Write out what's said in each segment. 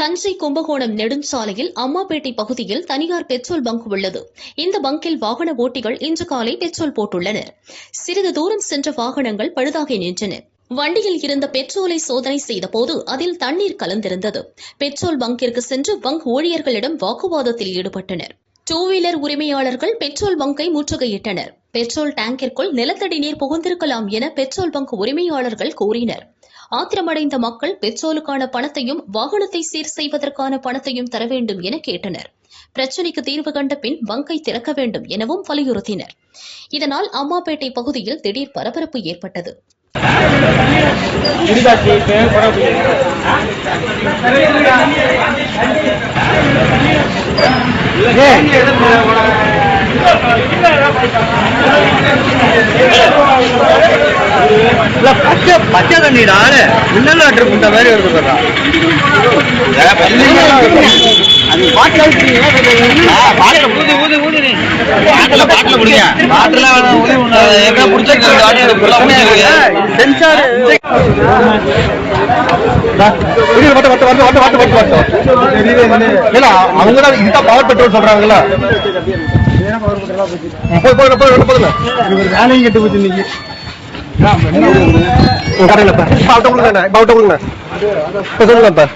தஞ்சை கும்பகோணம் நெடுஞ்சாலையில் அம்மாபேட்டை பகுதியில் தனியார் பெட்ரோல் பங்க் உள்ளது. இந்த பங்கில் வாகன ஓட்டிகள் இன்று காலை பெட்ரோல் போட்டுள்ளனர். சிறிது தூரம் சென்ற வாகனங்கள் பழுதாகி நின்றன. வண்டியில் இருந்த பெட்ரோலை சோதனை செய்தபோது அதில் தண்ணீர் கலந்திருந்தது. பெட்ரோல் பங்கிற்கு சென்று பங்க் ஊழியர்களிடம் வாக்குவாதத்தில் ஈடுபட்டனர். டூ வீலர் உரிமையாளர்கள் பெட்ரோல் பங்கை முற்றுகையிட்டனர். பெட்ரோல் டேங்கிற்குள் நிலத்தடி நீர் புகுந்திருக்கலாம் என பெட்ரோல் பங்க் உரிமையாளர்கள் கூறினர். ஆத்திரமடைந்த மக்கள் பெட்ரோலுக்கான பணத்தையும் வாகனத்தை சீர் செய்வதற்கான பணத்தையும் தர வேண்டும் என கேட்டனர். பிரச்சினைக்கு தீர்வு கண்ட பின் பங்கை திறக்க வேண்டும் எனவும் வலியுறுத்தினர். இதனால் அம்மாப்பேட்டை பகுதியில் திடீர் பரபரப்பு ஏற்பட்டது. இடிதாச்சு பச்சை பச்சை தண்ணிடா மின்னல் வாட்டர் புண்ட மாதிரி வருது சொல்றா அது பாட்டில் ஊதி ஊதி ஊதி நீ. பாட்டில் பாட்டில் குடிங்க. பாட்டில் ஊதி எங்க பிடிச்சிருக்கு வாட்டி ஃபுல்லாக பிடிச்சிருக்கு சென்சார். அவங்க தான் இதுதான் பவர் பெட்ரோல் சொல்றாங்கல்ல. போய் போய் போய் வேலையும் கெட்டு போச்சு இன்னைக்கு. கடையிலப்பா அவட்ட கொடுங்க அவட்ட கொடுங்க இப்ப சொல்லுங்கப்பா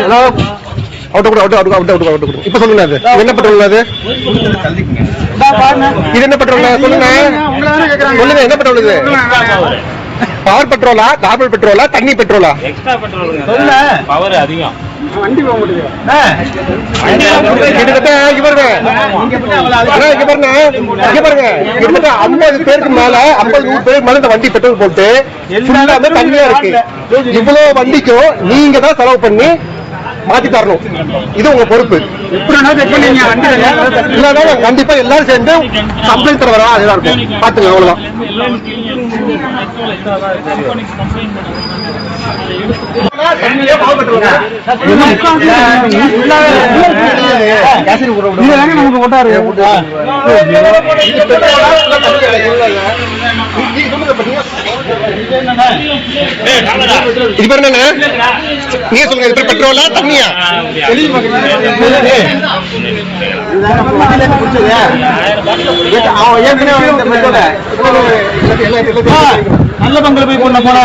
ஹலோ அவுட்ட கொடு அவுட் அவுட்ட அவுட் அவுட் கொடு இப்போ சொல்லுங்க அது என்ன பெட்ரோல்? அது இது என்ன பெட்ரோல்? சொல்லுங்க சொல்லுங்க என்ன பெட்ரோல் இது பவர் பெட்ரோலா நார்மல் பெட்ரோலா தண்ணி பெட்ரோலா? எக்ஸ்ட்ரா பெட்ரோல் பவர் அதிகம். வண்டி போக முடியும் கிட்டத்தட்ட இங்க பாருங்க. இங்க பாருங்க. இங்க பாருங்க. கிட்டத்தட்ட ஐம்பது பேருக்கு மேல ஐம்பது நூறு பேருக்கு மேல இந்த வண்டி பெட்ரோல் போட்டு தண்ணியா இருக்கு. இவ்வளவு வண்டிக்கும் நீங்க தான் செலவு பண்ணி மாத்தி தரணும் இது உங்க பொறுப்பு இல்லன்னா கண்டிப்பா எல்லாரும் சேர்ந்து கம்ப்ளைண்ட் தர வரோம் அதுதான் இருக்கும் பாத்துங்க அவ்வளவுதான் நமக்கு இது பேர் என்னங்க நீங்க சொல்லுங்க இது பேர் பெட்ரோலா தண்ணியா? நல்ல பங்கில் போய் போன போன